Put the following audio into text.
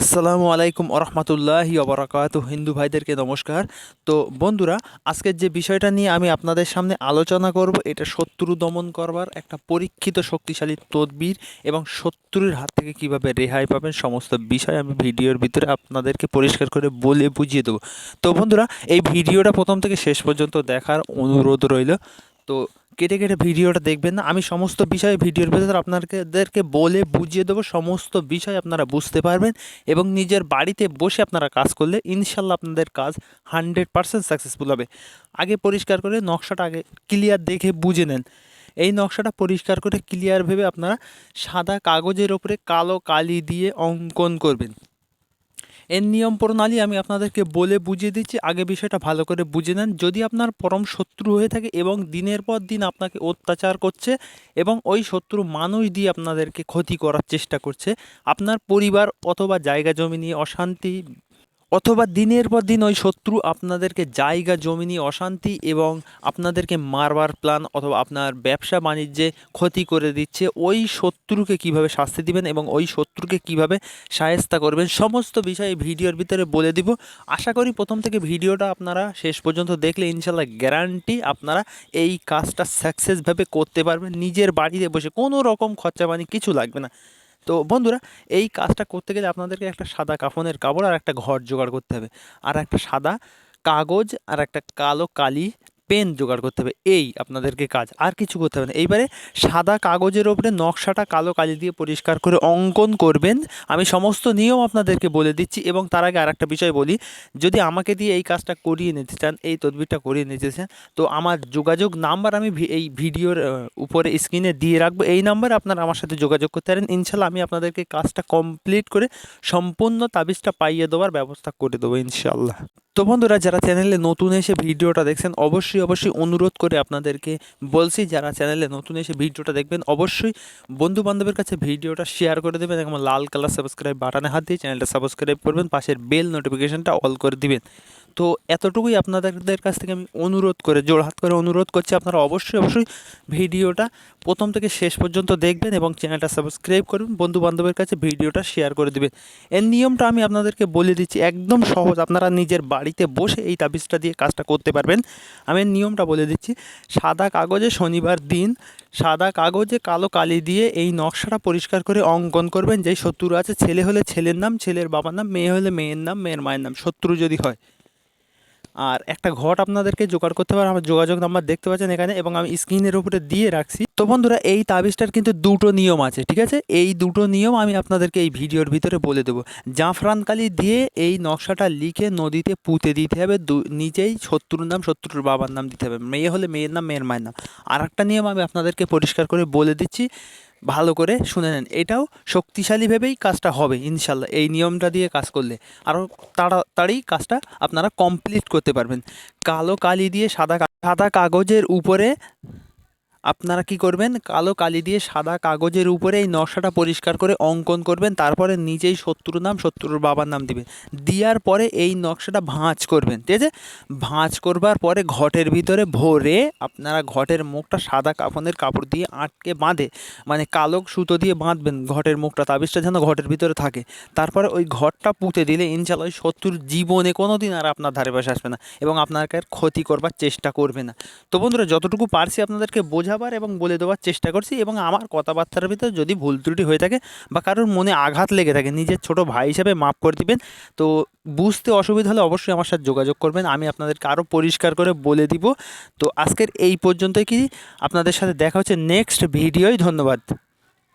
আসসালামু আলাইকুম আরহামতুল্লাহি অবরাকাত হিন্দু ভাইদেরকে নমস্কার। তো বন্ধুরা, আজকের যে বিষয়টা নিয়ে আমি আপনাদের সামনে আলোচনা করব, এটা শত্রু দমন করবার, একটা পরীক্ষিত শক্তিশালী তদবির এবং শত্রুর হাত থেকে কীভাবে রেহাই পাবেন সমস্ত বিষয় আমি ভিডিওর ভিতরে আপনাদেরকে পরিষ্কার করে বলে বুঝিয়ে দেবো। তো বন্ধুরা, এই ভিডিওটা প্রথম থেকে শেষ পর্যন্ত দেখার অনুরোধ রইল। তো কেটে কেটে ভিডিওটা দেখবেন না। আমি সমস্ত বিষয়ে ভিডিওর ভেতরে আপনাদেরকে বলে বুঝিয়ে দেবো, সমস্ত বিষয় আপনারা বুঝতে পারবেন এবং নিজের বাড়িতে বসে আপনারা কাজ করলে ইনশাল্লাহ আপনাদের কাজ হান্ড্রেড পারসেন্ট সাকসেসফুল হবে। আগে পরিষ্কার করে নকশাটা আগে ক্লিয়ার দেখে বুঝে নেন। এই নকশাটা পরিষ্কার করে ক্লিয়ার ভেবে আপনারা সাদা কাগজের ওপরে কালো কালি দিয়ে অঙ্কন করবেন। এর নিয়ম প্রণালী আমি আপনাদেরকে বলে বুঝিয়ে দিচ্ছি। আগে বিষয়টা ভালো করে বুঝে নেন। যদি আপনার পরম শত্রু হয়ে থাকে এবং দিনের পর দিন আপনাকে অত্যাচার করছে এবং ওই শত্রু মানুষ দিয়ে আপনাদেরকে ক্ষতি করার চেষ্টা করছে, আপনার পরিবার অথবা জায়গা জমি নিয়ে অশান্তি অথবা দিনের পর দিন ওই শত্রু আপনাদেরকে জায়গা জমি নিয়ে অশান্তি এবং আপনাদেরকে মারবার প্ল্যান অথবা আপনার ব্যবসা বাণিজ্যে ক্ষতি করে দিচ্ছে, ওই শত্রুকে কীভাবে শাস্তি দিবেন এবং ওই শত্রুকে কীভাবে সাহেস্তা করবেন, সমস্ত বিষয় ভিডিওর ভিতরে বলে দিব। আশা করি প্রথম থেকে ভিডিওটা আপনারা শেষ পর্যন্ত দেখলে ইনশাল্লাহ গ্যারান্টি আপনারা এই কাজটা সাকসেসভাবে করতে পারবেন। নিজের বাড়িতে বসে কোনো রকম খরচা পানি কিছু লাগবে না। তো বন্ধুরা, এই কাজটা করতে গেলে আপনাদেরকে একটা সাদা কাফনের কাপড় আর একটা ঘর জোগাড় করতে হবে। আর একটা সাদা কাগজ আর একটা কালো কালি পেন জোগাড় করতে হবে। এই আপনাদেরকে কাজ আর কিছু করতে হবে না। এইবারে সাদা কাগজের ওপরে নকশাটা কালো কালি দিয়ে পরিষ্কার করে অঙ্কন করবেন। আমি সমস্ত নিয়ম আপনাদেরকে বলে দিচ্ছি এবং তার আগে আর একটা বিষয় বলি। যদি আমাকে দিয়ে এই কাজটা করিয়ে নিতে চান, এই তদবিরটা করিয়ে নিতে চান, তো আমার যোগাযোগ নাম্বার আমি এই ভিডিওর উপরে স্ক্রিনে দিয়ে রাখব। এই নাম্বারে আপনারা আমার সাথে যোগাযোগ করতে পারেন। ইনশাল্লাহ আমি আপনাদেরকে কাজটা কমপ্লিট করে সম্পূর্ণ তাবিজটা পাইয়ে দেওয়ার ব্যবস্থা করে দেবো ইনশাল্লাহ তো বন্ধুরা, যারা চ্যানেলে নতুন এসে ভিডিওটা দেখছেন, অবশ্যই অবশ্যই অবশ্যই অনুরোধ করে আপনাদেরকে বলছি, যারা চ্যানেলে নতুন এসে ভিডিওটা দেখবেন, অবশ্যই বন্ধু বান্ধবের কাছে ভিডিওটা শেয়ার করে দেবেন এবং লাল কালার সাবস্ক্রাইব বাটনে হাত দিয়ে চ্যানেলটা সাবস্ক্রাইব করবেন, পাশের বেল নোটিফিকেশানটা অল করে দিবেন। তো এতটুকুই আপনাদের কাছ থেকে আমি অনুরোধ করে জোড়হাত করে অনুরোধ করছি। আপনারা অবশ্যই অবশ্যই ভিডিওটা প্রথম থেকে শেষ পর্যন্ত দেখবেন এবং চ্যানেলটা সাবস্ক্রাইব করবেন বন্ধু বান্ধবের কাছে ভিডিওটা শেয়ার করে দেবেন। এর নিয়মটা আমি আপনাদেরকে বলে দিচ্ছি, একদম সহজ। আপনারা নিজের বাড়িতে বসে এই তাবিজটা দিয়ে কাজটা করতে পারবেন। আমি নিয়মটা বলে দিচ্ছি, সাদা কাগজে শনিবার দিন, সাদা কাগজে কালো কালি দিয়ে এই নকশাটা পরিষ্কার করে অঙ্কন করবেন। যেই শত্রু আছে, ছেলে হলে ছেলের নাম, ছেলের বাবার নাম, মেয়ে হলে মেয়ের নাম, মেয়ের মায়ের নাম, শত্রু যদি হয়। আর একটা ঘট আপনাদেরকে জোগাড় করতে পারে আমার যোগাযোগ নাম্বার দেখতে পাচ্ছেন এখানে, এবং আমি স্ক্রিনের উপরে দিয়ে রাখছি। তো বন্ধুরা, এই তাবিজটার কিন্তু দুটো নিয়ম আছে, ঠিক আছে? এই দুটো নিয়ম আমি আপনাদেরকে এই ভিডিওর ভিতরে বলে দেবো। জাফরান কালি দিয়ে এই নকশাটা লিখে নদীতে পুঁতে দিতে হবে নিজেই শত্রুর নাম, শত্রুর বাবার নাম দিতে হবে। মেয়ে হলে মেয়ের নাম, মেয়ের মায়ের নাম। আর একটা নিয়ম আমি আপনাদেরকে পরিষ্কার করে বলে দিচ্ছি ভালো করে শুনে নেন। এটাও শক্তিশালীভাবেই কাজটা হবে, ইনশাল্লাহ। এই নিয়মটা দিয়ে কাজ করলে। আরও তাড়াতাড়ি কাজটা আপনারা কমপ্লিট করতে পারবেন। কালো কালি দিয়ে সাদা সাদা কাগজের উপরে আপনারা কি করবেন? কালো কালি দিয়ে সাদা কাগজের উপরে এই নকশাটা পরিষ্কার করে অঙ্কন করবেন, তারপরে নিজেই শত্রুর নাম, শত্রুর বাবার নাম দিবেন। দেওয়ার পরে এই নকশাটা ভাঁজ করবেন, ঠিক আছে? ভাঁজ করবার পরে ঘটের ভিতরে ভরে আপনারা ঘটের মুখটা সাদা কাফনের কাপড় দিয়ে আটকে বাঁধে মানে কালো সুতো দিয়ে বাঁধবেন ঘটের মুখটা, তাবিজটা যেন ঘটের ভিতরে থাকে। তারপরে ওই ঘরটা পুঁতে দিলে ইনশাল্লাহ ওই শত্রুর জীবনে কোনো দিন আর আপনার ধারে পাশে আসবে না এবং আপনাকে ক্ষতি করবার চেষ্টা করবে না। তো বন্ধুরা, যতটুকু পারছি আপনাদেরকে বোঝা বোঝাবার এবং বলে দেওয়ার চেষ্টা করছি এবং আমার কথাবার্তার ভিতরে যদি ভুল ত্রুটি হয়ে থাকে বা কারোর মনে আঘাত লেগে থাকে, নিজের ছোট ভাই হিসাবে মাফ করে দিবেন। তো বুঝতে অসুবিধা হলে অবশ্যই আমার সাথে যোগাযোগ করবেন। আমি আপনাদেরকে আরও পরিষ্কার করে বলে দিব। তো আজকের এই পর্যন্তই কি? আপনাদের সাথে দেখা হচ্ছে নেক্সট ভিডিওই ধন্যবাদ।